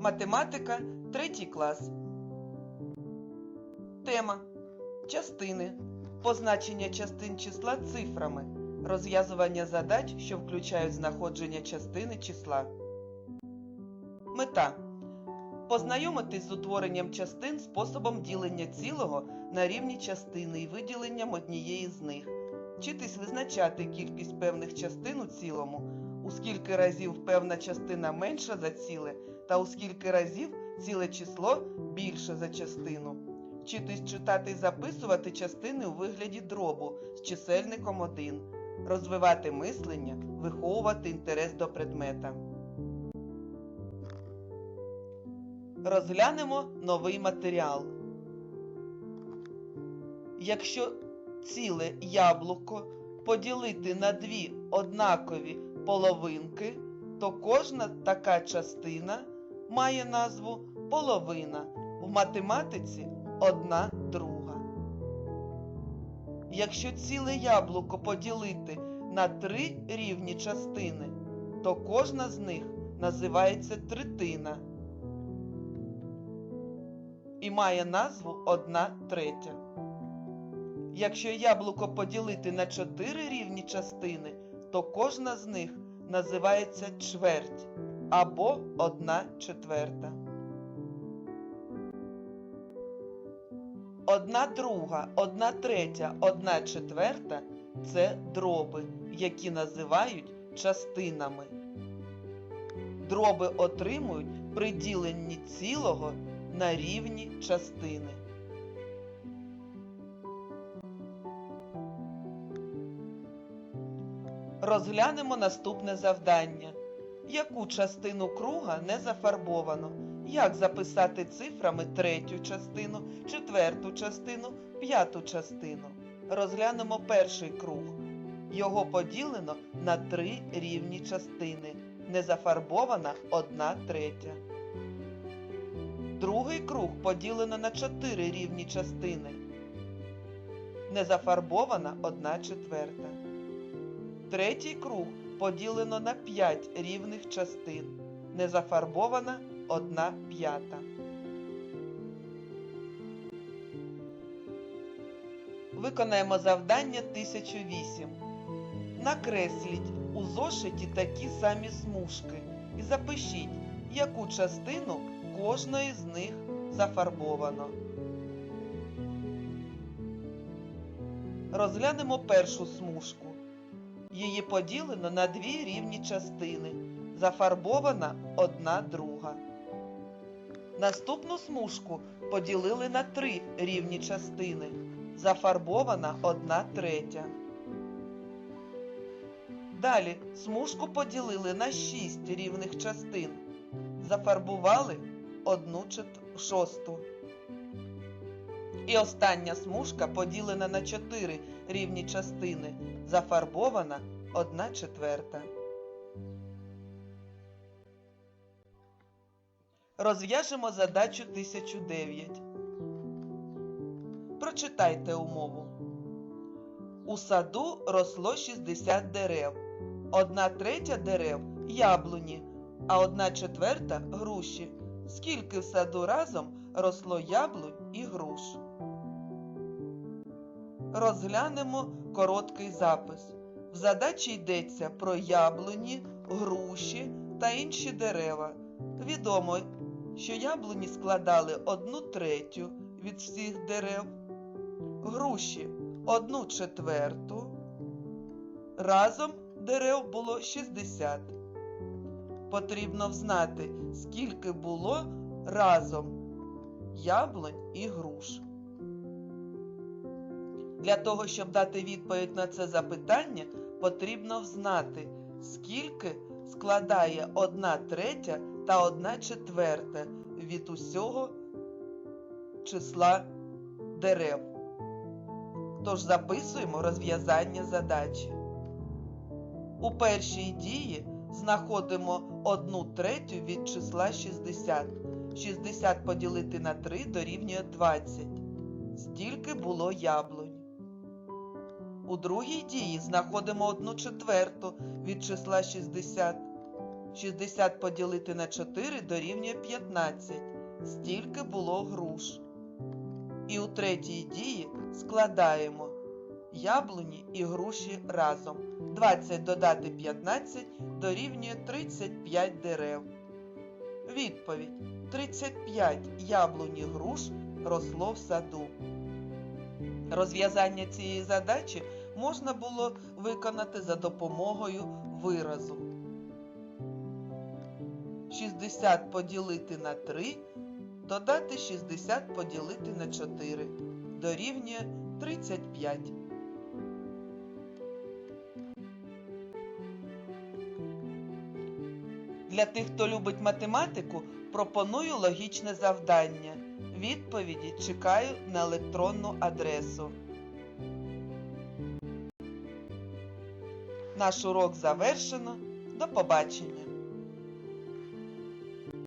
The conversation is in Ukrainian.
Математика, третій клас. Тема. Частини. Позначення частин числа цифрами. Розв'язування задач, що включають знаходження частини числа. Мета. Познайомитись з утворенням частин способом ділення цілого на рівні частини і виділенням однієї з них. Вчитись визначати кількість певних частин у цілому, у скільки разів певна частина менша за ціле, та у скільки разів ціле число більше за частину. Вчитись читати і записувати частини у вигляді дробу з чисельником 1, розвивати мислення, виховувати інтерес до предмета. Розглянемо новий матеріал. Якщо ціле яблуко поділити на дві однакові половинки, то кожна така частина має назву половина. В математиці одна друга. Якщо ціле яблуко поділити на три рівні частини, то кожна з них називається третина і має назву одна третя. Якщо яблуко поділити на чотири рівні частини, то кожна з них називається чверть або одна четверта. Одна друга, одна третя, одна четверта це дроби, які називають частинами. Дроби отримують при діленні цілого на рівні частини. Розглянемо наступне завдання. Яку частину круга не зафарбовано? Як записати цифрами третю частину, четверту частину, п'яту частину? Розглянемо перший круг. Його поділено на три рівні частини. Не зафарбована одна третя. Другий круг поділено на чотири рівні частини. Не зафарбована одна четверта. Третій круг поділено на 5 рівних частин. Не зафарбована одна п'ята. Виконаємо завдання 1008. Накресліть у зошиті такі самі смужки і запишіть, яку частину кожної з них зафарбовано. Розглянемо першу смужку. Її поділено на дві рівні частини. Зафарбована одна друга. Наступну смужку поділили на три рівні частини. Зафарбована одна третя. Далі смужку поділили на шість рівних частин. Зафарбували одну шосту. І остання смужка поділена на чотири рівні частини. Зафарбована одна четверта. Розв'яжемо задачу 1009. Прочитайте умову. У саду росло 60 дерев. Одна третя дерев яблуні, а одна четверта груші. Скільки в саду разом росло яблунь і груш? Розглянемо короткий запис. В задачі йдеться про яблуні, груші та інші дерева. Відомо, що яблуні складали одну третю від всіх дерев, груші одну четверту. Разом дерев було 60. Потрібно взнати, скільки було разом яблунь і груш. Для того, щоб дати відповідь на це запитання, потрібно взнати, скільки складає одна третя та одна четверта від усього числа дерев. Тож записуємо розв'язання задачі. У першій дії знаходимо одну третю від числа 60. 60 поділити на 3 дорівнює 20. Стільки було яблунь. У другій дії знаходимо одну четверту від числа 60. 60 поділити на 4 дорівнює 15. Стільки було груш. І у третій дії складаємо яблуні і груші разом. 20 додати 15 дорівнює 35 дерев. Відповідь: 35 яблуні груш росло в саду. Розв'язання цієї задачі можна було виконати за допомогою виразу. 60 поділити на 3, додати 60 поділити на 4, дорівнює 35. Для тих, хто любить математику, пропоную логічне завдання. Відповіді чекаю на електронну адресу. Наш урок завершено. До побачення!